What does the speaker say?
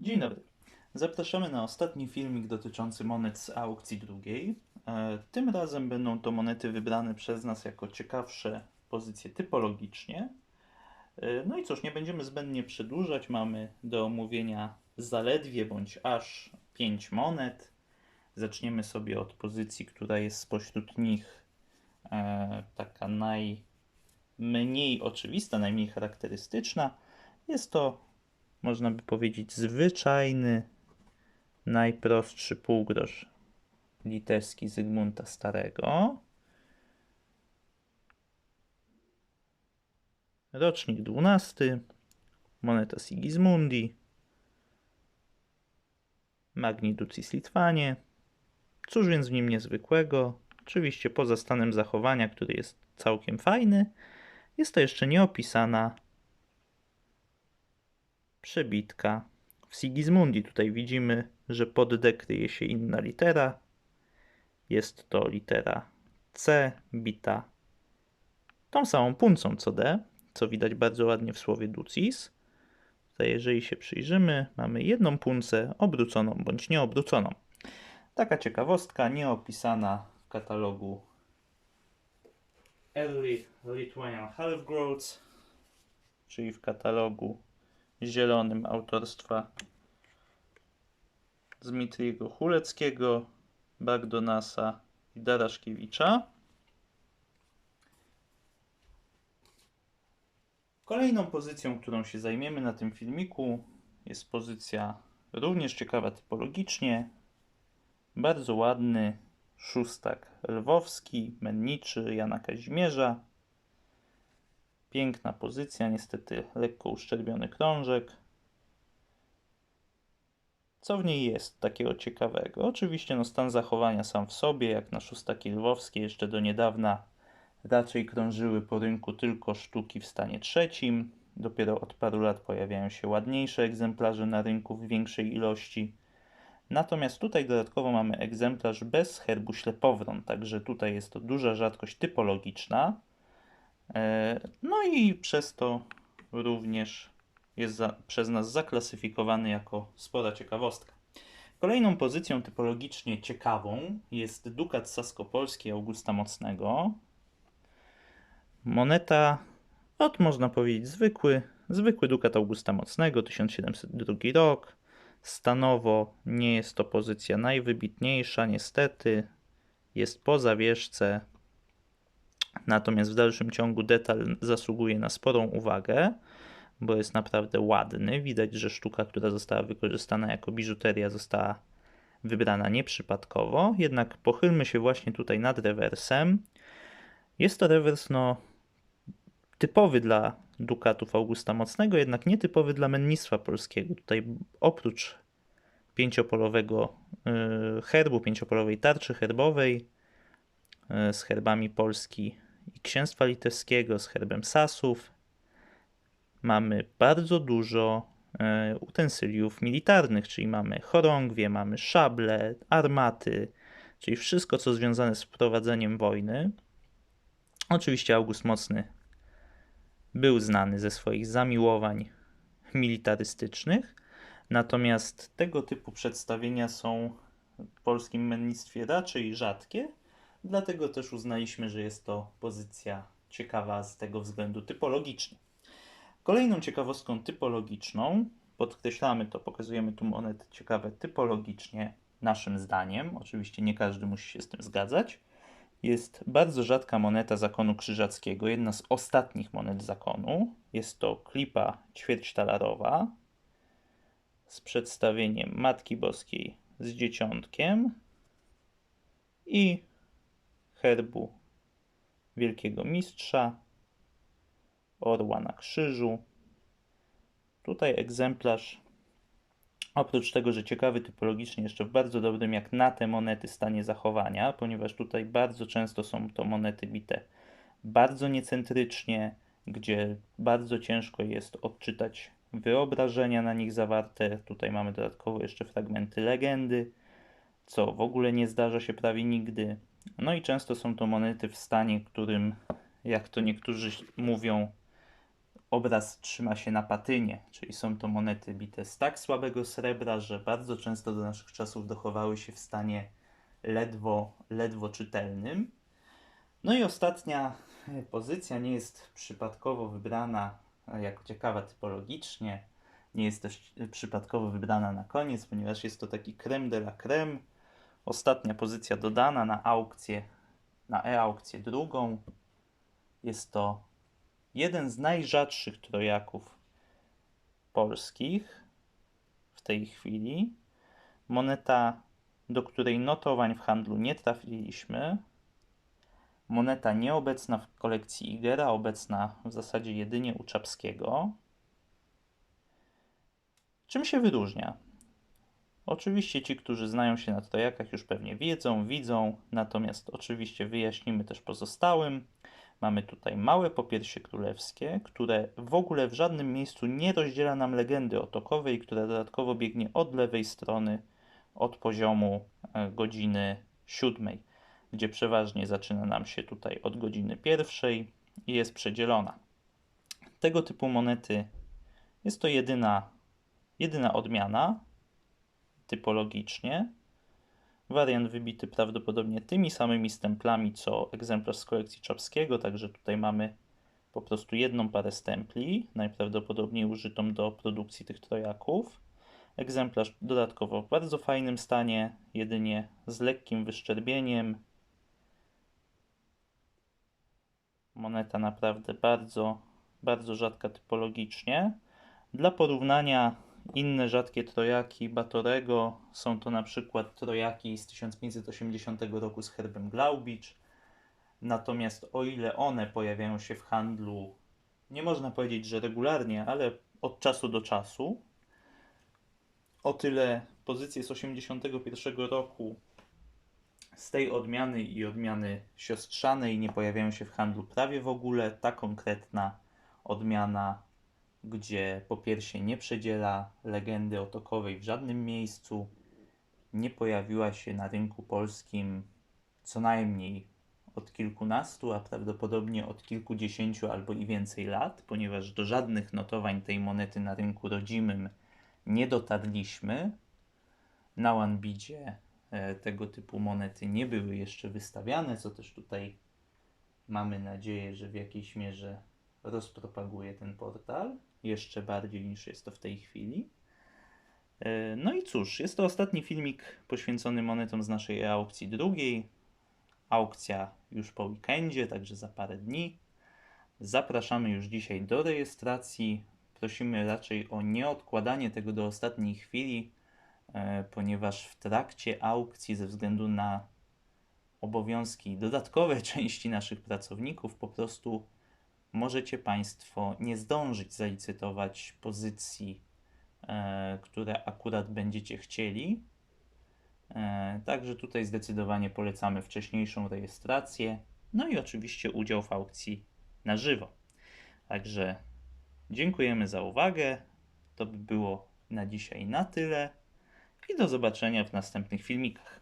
Dzień dobry. Zapraszamy na ostatni filmik dotyczący monet z aukcji drugiej. E, Tym razem będą to monety wybrane przez nas jako ciekawsze pozycje typologicznie. E, No i cóż, nie będziemy zbędnie przedłużać. Mamy do omówienia zaledwie bądź aż 5 monet. Zaczniemy sobie od pozycji, która jest spośród nich e, taka najmniej oczywista, najmniej charakterystyczna. Jest to można by powiedzieć, zwyczajny, najprostszy półgrosz litewski Zygmunta Starego. Rocznik 12, moneta Sigismundi, Magni Ducis Litwanie. Cóż więc w nim niezwykłego? Oczywiście poza stanem zachowania, który jest całkiem fajny, jest to jeszcze nieopisana przebitka. W Sigismundi tutaj widzimy, że pod D kryje się inna litera. Jest to litera C bita tą samą puncą co D, co widać bardzo ładnie w słowie ducis. Tutaj jeżeli się przyjrzymy, mamy jedną puncę obróconą bądź nieobróconą. Taka ciekawostka nieopisana w katalogu Early Lithuanian Half-Growths, czyli w katalogu zielonym autorstwa Dmitriego Chuleckiego, Bagdonasa i Daraszkiewicza. Kolejną pozycją, którą się zajmiemy na tym filmiku, jest pozycja również ciekawa typologicznie. Bardzo ładny szóstak lwowski, menniczy Jana Kazimierza. Piękna pozycja, niestety lekko uszczerbiony krążek. Co w niej jest takiego ciekawego? Oczywiście no, stan zachowania sam w sobie, jak na szóstaki lwowskie jeszcze do niedawna raczej krążyły po rynku tylko sztuki w stanie trzecim. Dopiero od paru lat pojawiają się ładniejsze egzemplarze na rynku w większej ilości. Natomiast tutaj dodatkowo mamy egzemplarz bez herbu ślepowron, także tutaj jest to duża rzadkość typologiczna. E, No i przez to również jest za, przez nas zaklasyfikowany jako spora ciekawostka. Kolejną pozycją typologicznie ciekawą jest dukat saskopolski Augusta Mocnego. Moneta, od można powiedzieć zwykły, zwykły dukat Augusta Mocnego, 1702 rok. Stanowo nie jest to pozycja najwybitniejsza, niestety. Jest po zawieszce, Natomiast w dalszym ciągu detal zasługuje na sporą uwagę, bo jest naprawdę ładny. Widać, że sztuka, która została wykorzystana jako biżuteria, została wybrana nieprzypadkowo. Jednak pochylmy się właśnie tutaj nad rewersem. Jest to rewers no, typowy dla dukatów Augusta Mocnego, jednak nietypowy dla mennictwa polskiego. Tutaj oprócz pięciopolowego yy, herbu, pięciopolowej tarczy herbowej, z herbami Polski i Księstwa Litewskiego, z herbem Sasów. Mamy bardzo dużo e, utensyliów militarnych, czyli mamy chorągwie, mamy szable, armaty, czyli wszystko, co związane z prowadzeniem wojny. Oczywiście August Mocny był znany ze swoich zamiłowań militarystycznych, natomiast tego typu przedstawienia są w polskim mennictwie raczej rzadkie, Dlatego też uznaliśmy, że jest to pozycja ciekawa z tego względu typologicznie. Kolejną ciekawostką typologiczną, podkreślamy to, pokazujemy tu monety ciekawe typologicznie, naszym zdaniem, oczywiście nie każdy musi się z tym zgadzać, jest bardzo rzadka moneta zakonu krzyżackiego, jedna z ostatnich monet zakonu. Jest to klipa ćwierćtalarowa z przedstawieniem Matki Boskiej z dzieciątkiem i herbu Wielkiego Mistrza, orła na krzyżu. Tutaj egzemplarz, oprócz tego, że ciekawy typologicznie, jeszcze w bardzo dobrym jak na te monety stanie zachowania, ponieważ tutaj bardzo często są to monety bite bardzo niecentrycznie, gdzie bardzo ciężko jest odczytać wyobrażenia na nich zawarte. Tutaj mamy dodatkowo jeszcze fragmenty legendy, co w ogóle nie zdarza się prawie nigdy. No i często są to monety w stanie, którym, jak to niektórzy mówią, obraz trzyma się na patynie, czyli są to monety bite z tak słabego srebra, że bardzo często do naszych czasów dochowały się w stanie ledwo, ledwo czytelnym. No i ostatnia e, pozycja nie jest przypadkowo wybrana e, jako ciekawa typologicznie, nie jest też e, przypadkowo wybrana na koniec, ponieważ jest to taki creme de la creme. Ostatnia pozycja dodana na aukcję, na e-aukcję drugą. Jest to jeden z najrzadszych trojaków polskich w tej chwili. Moneta, do której notowań w handlu nie trafiliśmy. Moneta nieobecna w kolekcji Igera, obecna w zasadzie jedynie u Czapskiego. Czym się wyróżnia? Oczywiście ci, którzy znają się na trojakach już pewnie wiedzą, widzą, natomiast oczywiście wyjaśnimy też pozostałym. Mamy tutaj małe popiersie królewskie, które w ogóle w żadnym miejscu nie rozdziela nam legendy otokowej, która dodatkowo biegnie od lewej strony, od poziomu e, godziny siódmej, gdzie przeważnie zaczyna nam się tutaj od godziny pierwszej i jest przedzielona. Tego typu monety jest to jedyna, jedyna odmiana typologicznie. Wariant wybity prawdopodobnie tymi samymi stemplami co egzemplarz z kolekcji Czapskiego, także tutaj mamy po prostu jedną parę stempli, najprawdopodobniej użytą do produkcji tych trojaków. Egzemplarz dodatkowo w bardzo fajnym stanie, jedynie z lekkim wyszczerbieniem. Moneta naprawdę bardzo, bardzo rzadka typologicznie. Dla porównania inne rzadkie trojaki Batorego są to na przykład trojaki z 1580 roku z herbem Glaubicz. Natomiast o ile one pojawiają się w handlu, nie można powiedzieć, że regularnie, ale od czasu do czasu, o tyle pozycje z 81 roku z tej odmiany i odmiany siostrzanej nie pojawiają się w handlu prawie w ogóle. Ta konkretna odmiana gdzie po pierwsze nie przedziela legendy otokowej w żadnym miejscu, nie pojawiła się na rynku polskim co najmniej od kilkunastu, a prawdopodobnie od kilkudziesięciu albo i więcej lat, ponieważ do żadnych notowań tej monety na rynku rodzimym nie dotarliśmy. Na OneBidzie e, tego typu monety nie były jeszcze wystawiane, co też tutaj mamy nadzieję, że w jakiejś mierze rozpropaguje ten portal jeszcze bardziej niż jest to w tej chwili. E, no i cóż, jest to ostatni filmik poświęcony monetom z naszej aukcji drugiej. Aukcja już po weekendzie, także za parę dni. Zapraszamy już dzisiaj do rejestracji. Prosimy raczej o nieodkładanie tego do ostatniej chwili, e, ponieważ w trakcie aukcji, ze względu na obowiązki dodatkowe części naszych pracowników, po prostu możecie Państwo nie zdążyć zalicytować pozycji, e, które akurat będziecie chcieli. E, także tutaj zdecydowanie polecamy wcześniejszą rejestrację, no i oczywiście udział w aukcji na żywo. Także dziękujemy za uwagę. To by było na dzisiaj na tyle i do zobaczenia w następnych filmikach.